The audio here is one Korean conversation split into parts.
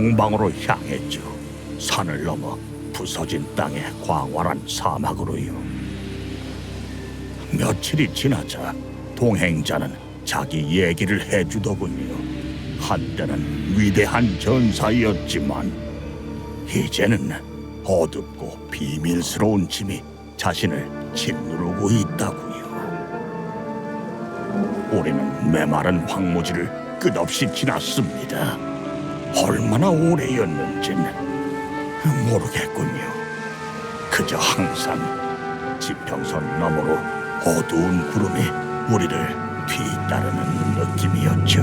동방으로 향했죠. 산을 넘어 부서진 땅의 광활한 사막으로요. 며칠이 지나자 동행자는 자기 얘기를 해주더군요. 한때는 위대한 전사였지만 이제는 어둡고 비밀스러운 짐이 자신을 짓누르고 있다고요. 우리는 메마른 황무지를 끝없이 지났습니다. 얼마나 오래였는진 모르겠군요. 그저 항상 지평선 너머로 어두운 구름이 우리를 뒤따르는 느낌이었죠.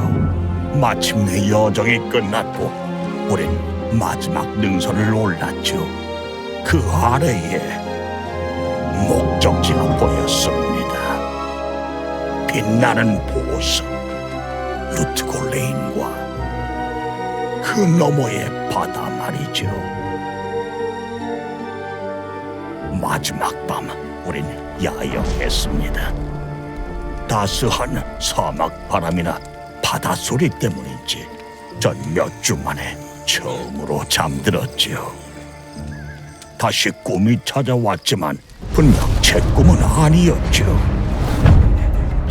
마침내 여정이 끝났고 우린 마지막 능선을 올랐죠. 그 아래에 목적지가 보였습니다. 빛나는 보석 루트골레인과 그 너머의 바다 말이죠. 마지막 밤 우린 야영했습니다. 따스한 사막 바람이나 바다 소리 때문인지 전 몇 주 만에 처음으로 잠들었지요. 다시 꿈이 찾아왔지만 분명 제 꿈은 아니었죠.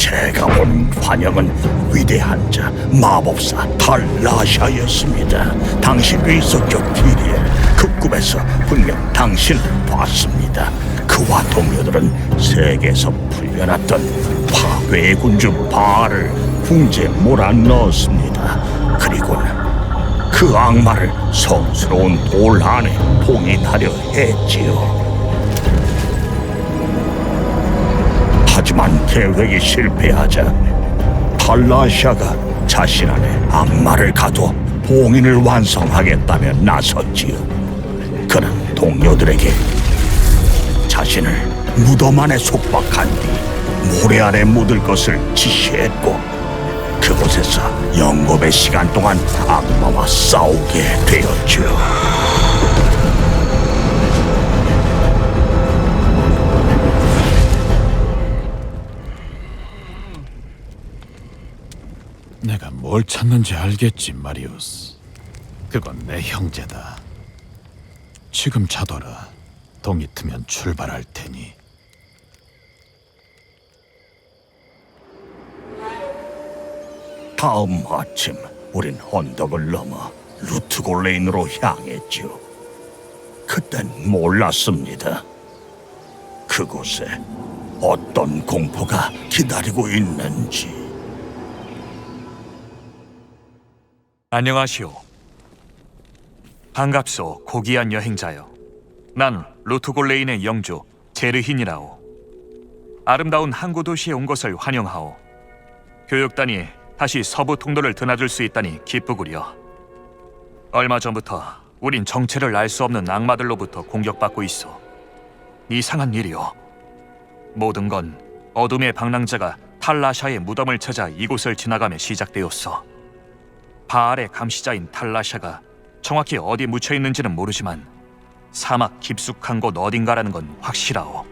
제가 본 환영은 위대한 자 마법사 탈라샤였습니다. 당신이 있었죠, 디리엘. 그 꿈에서 분명 당신을 봤습니다. 그와 동료들은 세계에서 풀려났던 파괴의 군주 바알을 궁지에 몰아넣었습니다. 그리고는 그 악마를 성스러운 돌 안에 봉인하려 했지요. 하지만 계획이 실패하자 탈라샤가 자신 안에 악마를 가둬 봉인을 완성하겠다며 나섰지요. 그는 동료들에게 자신을 무덤 안에 속박한 뒤 모래 안에 묻을 것을 지시했고 그곳에서 영겁의 시간 동안 악마와 싸우게 되었죠. 내가 뭘 찾는지 알겠지, 마리우스. 그건 내 형제다. 지금 자둬라. 동이 트면 출발할 테니. 다음 아침 우린 언덕을 넘어 루트골레인으로 향했죠. 그땐 몰랐습니다. 그곳에 어떤 공포가 기다리고 있는지. 안녕하시오. 반갑소, 고귀한 여행자여. 난 루트골레인의 영주 제르힌이라오. 아름다운 항구 도시에 온 것을 환영하오. 교육단이 다시 서부 통로를 드나들 수 있다니 기쁘구려. 얼마 전부터 우린 정체를 알 수 없는 악마들로부터 공격받고 있어. 이상한 일이오. 모든 건 어둠의 방랑자가 탈라샤의 무덤을 찾아 이곳을 지나가며 시작되었어. 바알의 감시자인 탈라샤가 정확히 어디 묻혀 있는지는 모르지만 사막 깊숙한 곳 어딘가라는 건 확실하오.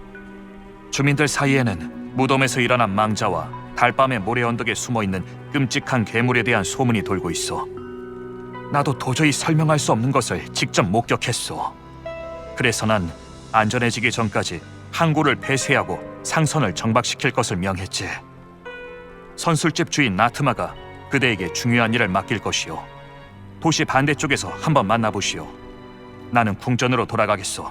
주민들 사이에는 무덤에서 일어난 망자와 달밤의 모래 언덕에 숨어 있는 끔찍한 괴물에 대한 소문이 돌고 있어. 나도 도저히 설명할 수 없는 것을 직접 목격했소. 그래서 난 안전해지기 전까지 항구를 폐쇄하고 상선을 정박시킬 것을 명했지. 선술집 주인 나트마가 그대에게 중요한 일을 맡길 것이오. 도시 반대쪽에서 한번 만나보시오. 나는 궁전으로 돌아가겠소.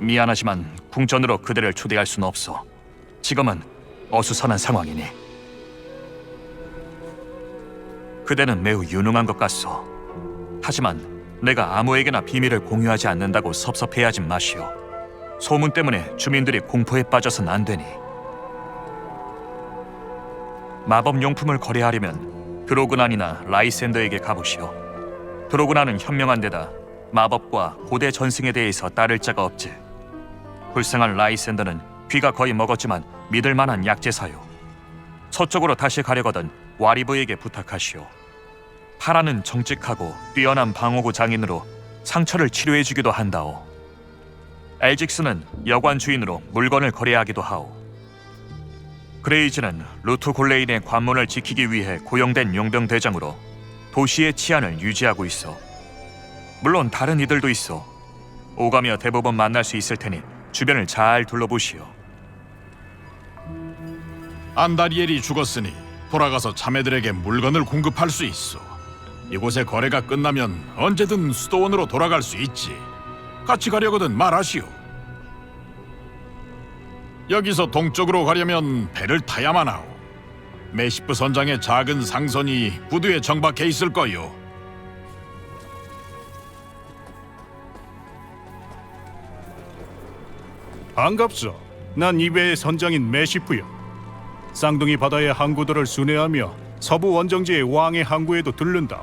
미안하지만 궁전으로 그대를 초대할 수는 없어. 지금은 어수선한 상황이니. 그대는 매우 유능한 것 같소. 하지만 내가 아무에게나 비밀을 공유하지 않는다고 섭섭해하지 마시오. 소문 때문에 주민들이 공포에 빠져선 안 되니. 마법 용품을 거래하려면 드로그난이나 라이센더에게 가보시오. 드로그난은 현명한 데다 마법과 고대 전승에 대해서 따를 자가 없지. 불쌍한 라이센더는 귀가 거의 먹었지만 믿을 만한 약제사요. 서쪽으로 다시 가려거든 와리브에게 부탁하시오. 파라는 정직하고 뛰어난 방어구 장인으로 상처를 치료해주기도 한다오. 엘직스는 여관 주인으로 물건을 거래하기도 하오. 그레이즈는 루트 골레인의 관문을 지키기 위해 고용된 용병 대장으로 도시의 치안을 유지하고 있어. 물론 다른 이들도 있어. 오가며 대법원 만날 수 있을 테니 주변을 잘 둘러보시오. 안다리엘이 죽었으니 돌아가서 자매들에게 물건을 공급할 수 있어. 이곳의 거래가 끝나면 언제든 수도원으로 돌아갈 수 있지. 같이 가려거든 말하시오. 여기서 동쪽으로 가려면 배를 타야만 하오. 메시프 선장의 작은 상선이 부두에 정박해 있을 거요. 반갑소. 난 이배의 선장인 메시프요. 쌍둥이 바다의 항구들을 순회하며 서부 원정지의 왕의 항구에도 들른다.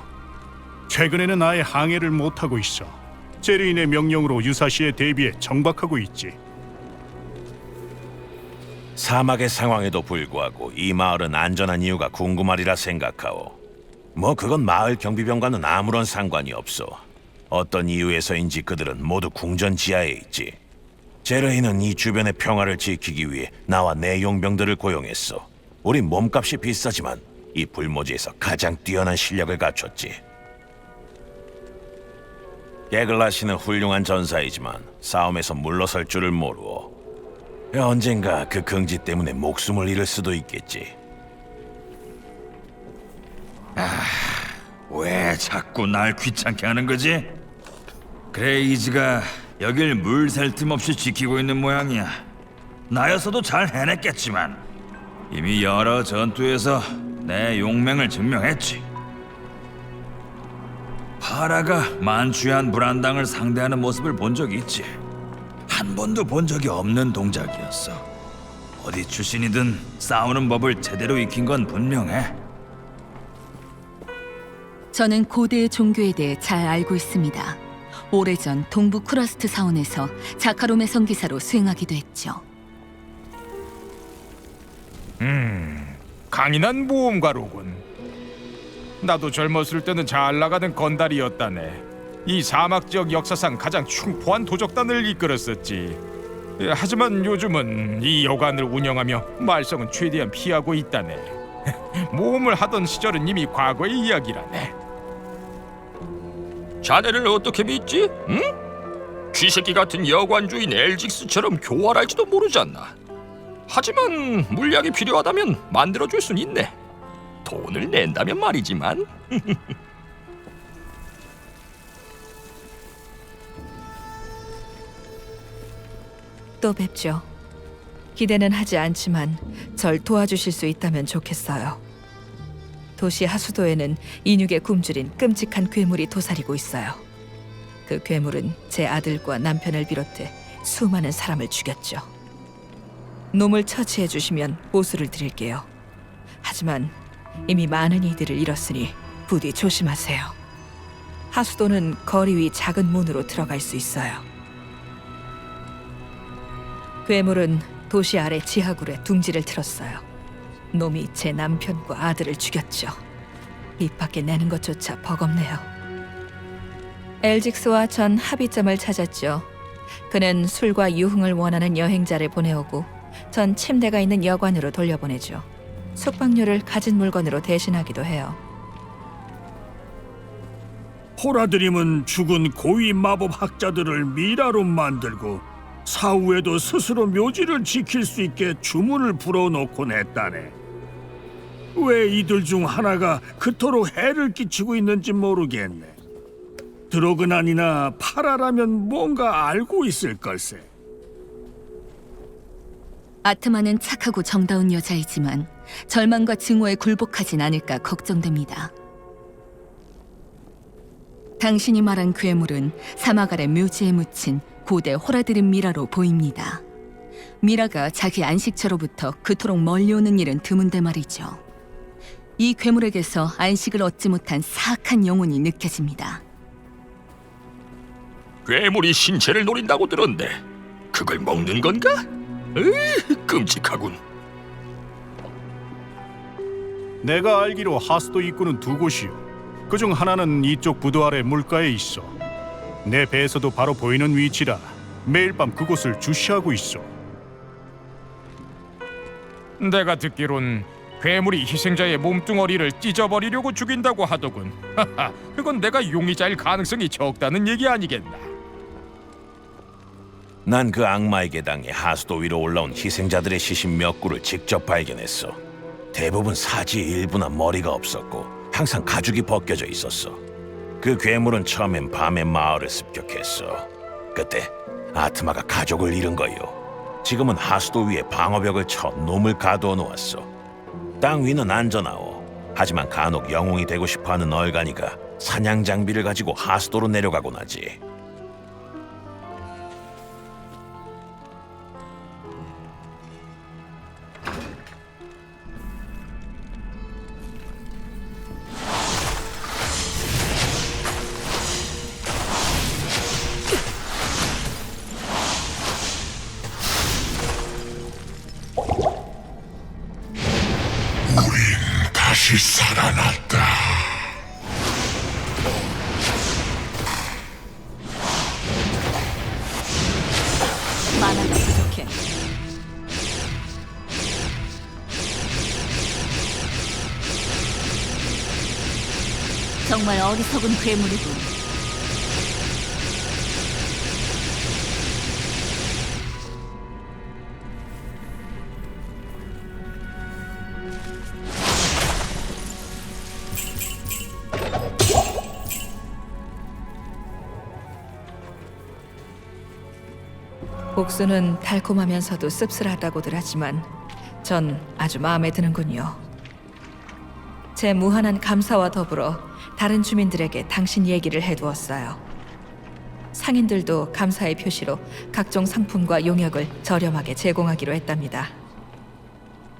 최근에는 아예 항해를 못하고 있어. 제리인의 명령으로 유사시에 대비해 정박하고 있지. 사막의 상황에도 불구하고 이 마을은 안전한 이유가 궁금하리라 생각하오. 뭐 그건 마을 경비병과는 아무런 상관이 없어. 어떤 이유에서인지 그들은 모두 궁전 지하에 있지. 제르히는 이 주변의 평화를 지키기 위해 나와 내 용병들을 고용했어. 우리 몸값이 비싸지만 이 불모지에서 가장 뛰어난 실력을 갖췄지. 게글라 씨는 훌륭한 전사이지만 싸움에서 물러설 줄을 모르오. 언젠가 그 긍지 때문에 목숨을 잃을 수도 있겠지. 왜 자꾸 날 귀찮게 하는 거지? 그레이즈가 여길 물 셀 틈 없이 지키고 있는 모양이야. 나였어도 잘 해냈겠지만 이미 여러 전투에서 내 용맹을 증명했지. 파라가 만취한 불안당을 상대하는 모습을 본 적이 있지. 한 번도 본 적이 없는 동작이었어. 어디 출신이든 싸우는 법을 제대로 익힌 건 분명해. 저는 고대의 종교에 대해 잘 알고 있습니다. 오래전 동부 쿠라스트 사원에서 자카롬의 성기사로 수행하기도 했죠. 강인한 모험가로군. 나도 젊었을 때는 잘 나가는 건달이었다네. 이 사막 지역 역사상 가장 흉포한 도적단을 이끌었었지. 예, 하지만 요즘은 이 여관을 운영하며 말썽은 최대한 피하고 있다네. 모험을 하던 시절은 이미 과거의 이야기라네. 자네를 어떻게 믿지? 응? 쥐새끼 같은 여관주인 엘직스처럼 교활할지도 모르잖아. 하지만 물약이 필요하다면 만들어줄 순 있네. 돈을 낸다면 말이지만. 또 뵙죠. 기대는 하지 않지만 절 도와주실 수 있다면 좋겠어요. 도시 하수도에는 인육의 굶주린 끔찍한 괴물이 도사리고 있어요. 그 괴물은 제 아들과 남편을 비롯해 수많은 사람을 죽였죠. 놈을 처치해 주시면 보수를 드릴게요. 하지만 이미 많은 이들을 잃었으니 부디 조심하세요. 하수도는 거리 위 작은 문으로 들어갈 수 있어요. 괴물은 도시 아래 지하굴에 둥지를 틀었어요. 놈이 제 남편과 아들을 죽였죠. 입 밖에 내는 것조차 버겁네요. 엘직스와 전 합의점을 찾았죠. 그는 술과 유흥을 원하는 여행자를 보내오고 전 침대가 있는 여관으로 돌려보내죠. 숙박료를 가진 물건으로 대신하기도 해요. 호라드림은 죽은 고위 마법 학자들을 미라로 만들고 사후에도 스스로 묘지를 지킬 수 있게 주문을 불어넣곤 했다네. 왜 이들 중 하나가 그토록 해를 끼치고 있는지 모르겠네. 드로그난이나 파라라면 뭔가 알고 있을 걸세. 아트만은 착하고 정다운 여자이지만 절망과 증오에 굴복하진 않을까 걱정됩니다. 당신이 말한 괴물은 사막 아래 묘지에 묻힌 고대 호라드림 미라로 보입니다. 미라가 자기 안식처로부터 그토록 멀리 오는 일은 드문데 말이죠. 이 괴물에게서 안식을 얻지 못한 사악한 영혼이 느껴집니다. 괴물이 신체를 노린다고 들었는데 그걸 먹는 건가? 으, 끔찍하군. 내가 알기로 하수도 입구는 두 곳이요. 그중 하나는 이쪽 부두 아래 물가에 있어. 내 배에서도 바로 보이는 위치라 매일 밤 그곳을 주시하고 있어. 내가 듣기론 괴물이 희생자의 몸뚱어리를 찢어버리려고 죽인다고 하더군. 하하, 그건 내가 용의자일 가능성이 적다는 얘기 아니겠나? 난 그 악마에게 당해 하수도 위로 올라온 희생자들의 시신 몇 구를 직접 발견했어. 대부분 사지의 일부나 머리가 없었고 항상 가죽이 벗겨져 있었어. 그 괴물은 처음엔 밤에 마을을 습격했어. 그때 아트마가 가족을 잃은 거요. 지금은 하수도 위에 방어벽을 쳐 놈을 가두어 놓았어. 땅 위는 안전하오. 하지만 간혹 영웅이 되고 싶어하는 얼간이가 사냥 장비를 가지고 하수도로 내려가곤 하지. 정말 어리석은 괴물이군. 복수는 달콤하면서도 씁쓸하다고들 하지만 전 아주 마음에 드는군요. 제 무한한 감사와 더불어 다른 주민들에게 당신 얘기를 해두었어요. 상인들도 감사의 표시로 각종 상품과 용역을 저렴하게 제공하기로 했답니다.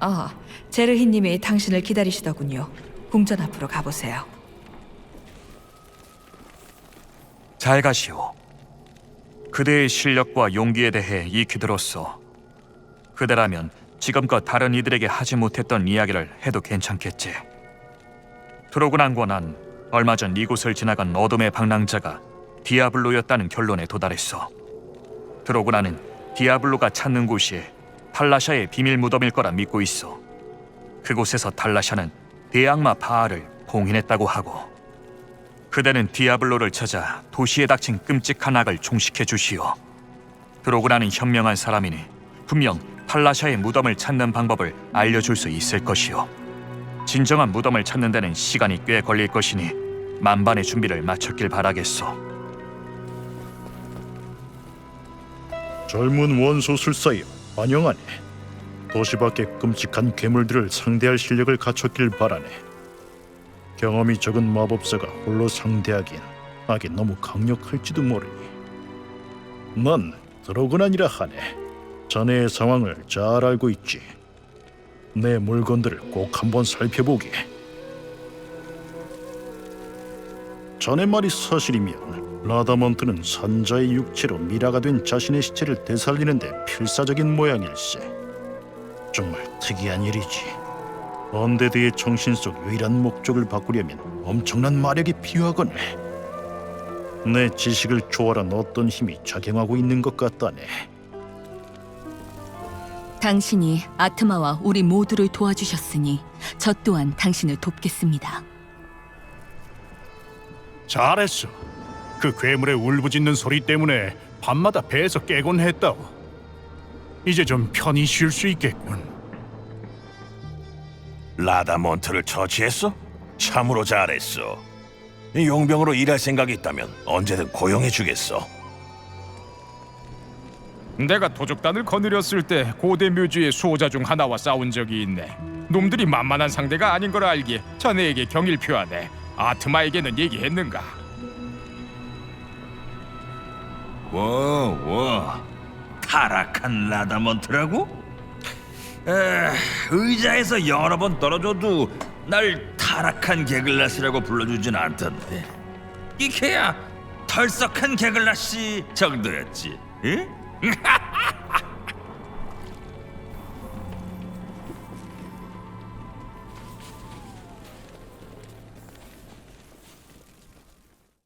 아, 제르히님이 당신을 기다리시더군요. 궁전 앞으로 가보세요. 잘 가시오. 그대의 실력과 용기에 대해 익히 들었소. 그대라면 지금껏 다른 이들에게 하지 못했던 이야기를 해도 괜찮겠지. 드로그난과 난 얼마 전 이곳을 지나간 어둠의 방랑자가 디아블로였다는 결론에 도달했어. 드로그나는 디아블로가 찾는 곳이 탈라샤의 비밀 무덤일 거라 믿고 있어. 그곳에서 탈라샤는 대악마 바알을 봉인했다고 하고 그대는 디아블로를 찾아 도시에 닥친 끔찍한 악을 종식해 주시오. 드로그나는 현명한 사람이니 분명 탈라샤의 무덤을 찾는 방법을 알려줄 수 있을 것이오. 진정한 무덤을 찾는 데는 시간이 꽤 걸릴 것이니 만반의 준비를 마쳤길 바라겠소. 젊은 원소 술사여 환영하네. 도시 밖의 끔찍한 괴물들을 상대할 실력을 갖췄길 바라네. 경험이 적은 마법사가 홀로 상대하기엔 악이 너무 강력할지도 모르니. 넌 드로그난이라 하네. 자네의 상황을 잘 알고 있지. 내 물건들을 꼭 한번 살펴보게. 자네 말이 사실이면 라다먼트는 산자의 육체로 미라가 된 자신의 시체를 되살리는데 필사적인 모양일세. 정말 특이한 일이지. 언데드의 정신 속 유일한 목적을 바꾸려면 엄청난 마력이 필요하거늘. 내 지식을 초월한 어떤 힘이 작용하고 있는 것 같다네. 당신이 아트마와 우리 모두를 도와주셨으니 저 또한 당신을 돕겠습니다. 잘했어. 그 괴물의 울부짖는 소리 때문에 밤마다 배에서 깨곤 했다오. 이제 좀 편히 쉴 수 있겠군. 라다몬트를 처치했어? 참으로 잘했어. 용병으로 일할 생각이 있다면 언제든 고용해 주겠어. 내가 도적단을 거느렸을 때 고대 묘지의 수호자 중 하나와 싸운 적이 있네. 놈들이 만만한 상대가 아닌 걸 알기에 자네에게 경의를 표하네. 아트마에게는 얘기했는가? 워워 타락한 라다먼트라고? 에, 의자에서 여러 번 떨어져도 날 타락한 개글라스라고 불러주진 않던데 이케야 털썩한 개글라시 정도였지 응? Ha ha!